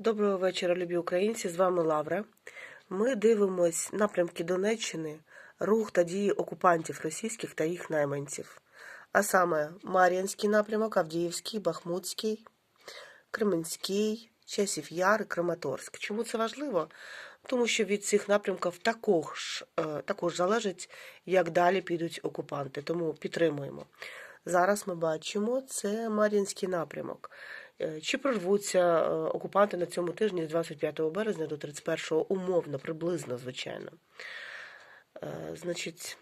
Доброго вечора, любі українці. З вами Лавра. Ми дивимось напрямки Донеччини, рух та дії окупантів російських та їх найманців. А саме Мар'янський напрямок, Авдіївський, Бахмутський, Кременський, Часів Яр Краматорськ. Чому це важливо? Тому що від цих напрямків також, е, також залежить, як далі підуть окупанти. Тому підтримуємо. Зараз ми бачимо це Мар'їнський напрямок. Е, Чи прорвуться е, окупанти на цьому тижні з 25 березня до 31 умовно, приблизно, звичайно. Е, Значить,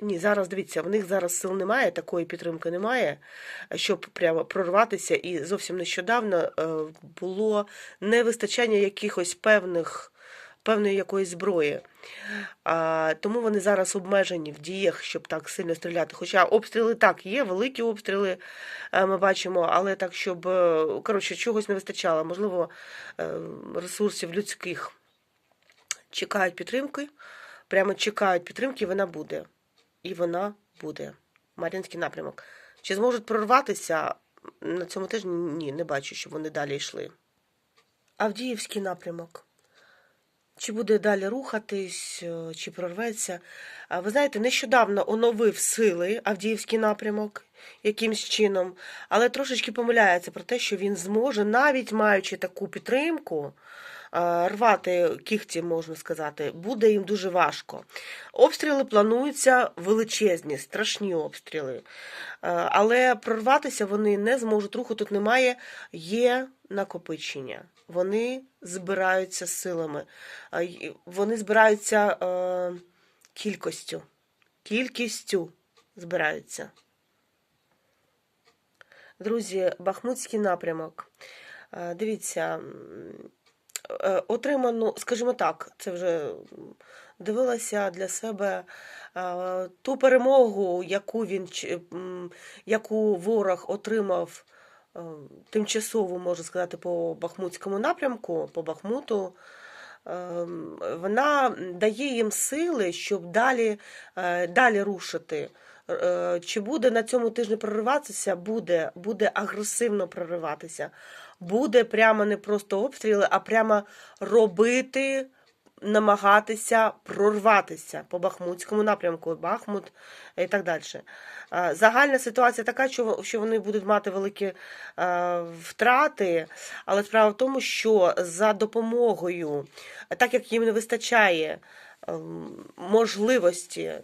ні, зараз дивіться, в них зараз сил немає, такої підтримки немає, щоб прямо прорватися. І зовсім нещодавно було невистачання якихось певних. Певної якоїсь зброї. А, тому вони зараз обмежені в діях, щоб так сильно стріляти. Хоча обстріли так є, великі обстріли е, ми бачимо, але так, щоб е, коротше, чогось не вистачало, можливо, е, ресурсів людських. Чекають підтримки, прямо чекають підтримки, і вона буде. І вона буде. Мар'їнський напрямок. Чи зможуть прорватися на цьому тижні? Ні, не бачу, щоб вони далі йшли. Авдіївський напрямок. Чи буде далі рухатись, е, чи прорветься. Ви знаєте, нещодавно оновив сили Авдіївський напрямок якимсь чином, але трошечки помиляється про те, що він зможе, навіть маючи таку підтримку, рвати кіхті, можна сказати, буде їм дуже важко. Обстріли плануються величезні, страшні обстріли. Але прорватися вони не зможуть. Руху тут немає, є накопичення. Вони збираються силами, вони збираються е, кількістю. Кількістю збираються. Друзі, Бахмутський напрямок. Е, Дивіться, е, отримано, скажімо так, це вже дивилася для себе е, ту перемогу, яку він яку ворог отримав е, тимчасово, можна сказати, по Бахмутському напрямку, по Бахмуту. Ем, Вона дає їм сили, щоб далі, е, далі рушити. Е, Чи буде на цьому тижні прориватися? Буде, буде агресивно прориватися. Буде прямо не просто обстріли, а прямо робити, намагатися прорватися по Бахмутському напрямку, Бахмут і так далі. Е, Загальна ситуація така, що вони будуть мати великі е, втрати, але справа в тому, що за допомогою, так як їм не вистачає ем, можливості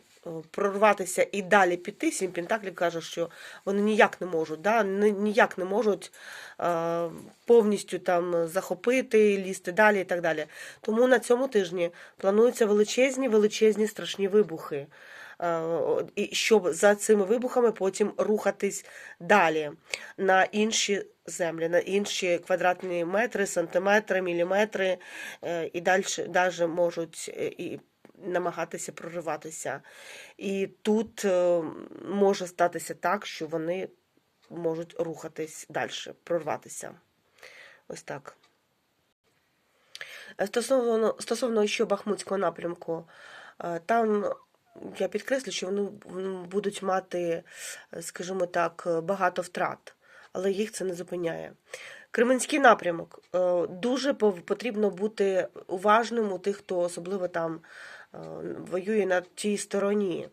прорватися і далі піти, Сім Пентаклів каже, що вони ніяк не можуть, да? ні- ніяк не можуть е, повністю там захопити, лізти далі і так далі. Тому на цьому тижні плануються величезні, величезні страшні вибухи. Е, І щоб за цими вибухами потім рухатись далі на інші землі, на інші квадратні метри, сантиметри, міліметри, е, і далі можуть е, і намагатися прориватися. І тут е, може статися так, що вони можуть рухатись далі, прорватися. Ось так. Е, Стосовно, стосовно ще Бахмутського напрямку, е, там я підкреслю, що вони будуть мати, скажімо так, багато втрат, але їх це не зупиняє. Кременський напрямок. Дуже потрібно бути уважним у тих, хто особливо там воює на тій стороні.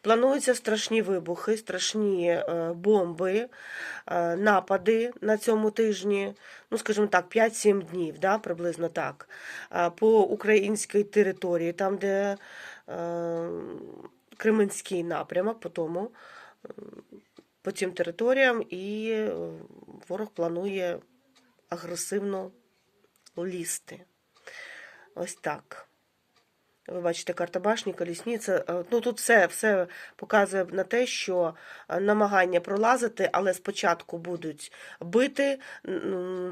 Плануються страшні вибухи, страшні е, бомби, е, напади на цьому тижні, ну, скажімо так, 5-7 днів, да, приблизно так, е, по українській території, там, де е, Кременський напрямок, по тому, е, по цим територіям, і е, ворог планує агресивно лізти. Ось так. Ви бачите, карта башні, колісниця. Е, Ну тут все, все показує на те, що е, намагання пролазити, але спочатку будуть бити,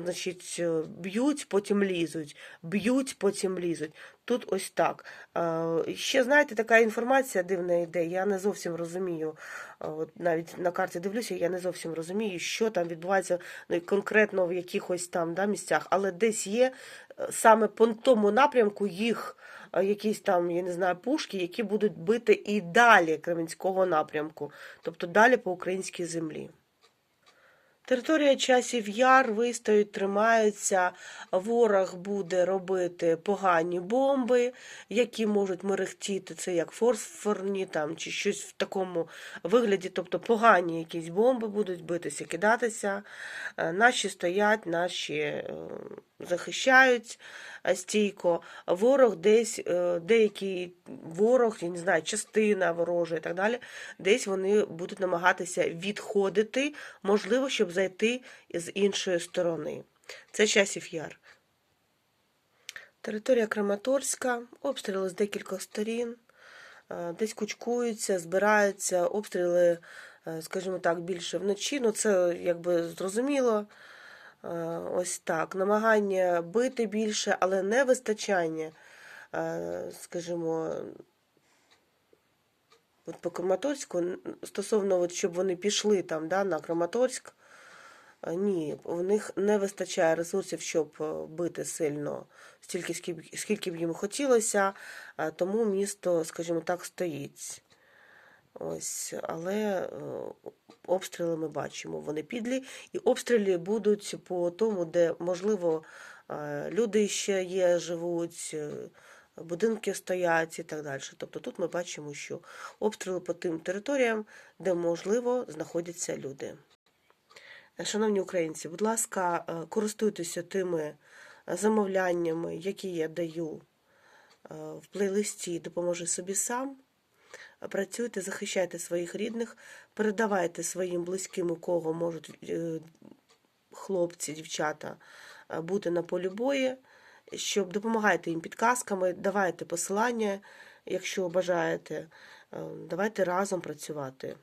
значить, е, б'ють, потім лізуть, б'ють, потім лізуть. Тут ось так. Ще знаєте, така інформація дивна йде. Я не зовсім розумію. От навіть на карті дивлюся, я не зовсім розумію, що там відбувається ну, конкретно в якихось там да, місцях, але десь є е, саме по тому напрямку їх е, якісь там, я не знаю, пушки, які будуть бити і далі Кременського напрямку, тобто далі по українській землі. Територія часів яр вистоють, тримаються. Ворог буде робити погані бомби, які можуть мерехтіти. Це як фосфорні там, чи щось в такому вигляді. Тобто погані якісь бомби будуть битися, кидатися. Е, Наші стоять, наші е, захищають е, стійко. Ворог десь, е, деякий ворог, я не знаю, частина ворожа і так далі, десь вони будуть намагатися відходити, можливо, щоб зайти з іншої сторони. Це часів яр. Територія Краматорська, обстріли з декількох сторін, е, десь кучкуються, збираються, обстріли, скажімо так, більше вночі. Ну, це якби зрозуміло. Е, Ось так. Намагання бити більше, але не вистачання, е, скажімо, от по Краматорську, стосовно, от, щоб вони пішли там, да, на Краматорськ, е, ні, у них не вистачає ресурсів, щоб бити сильно стільки, скільки, б їм хотілося, тому місто, скажімо так, стоїть. Ось, але е, обстріли ми бачимо, вони підлі, і обстріли будуть по тому, де, можливо, е, люди ще є, живуть, е, будинки стоять і так далі. Тобто тут ми бачимо, що обстріли по тим територіям, де, можливо, знаходяться люди. Шановні українці, будь ласка, користуйтеся тими замовляннями, які я даю в плейлисті Допоможи собі сам. Працюйте, захищайте своїх рідних, передавайте своїм близьким, у кого можуть е, хлопці, дівчата е, бути на полі бою, щоб допомагайте їм підказками, давайте посилання, якщо бажаєте. Е, Давайте разом працювати.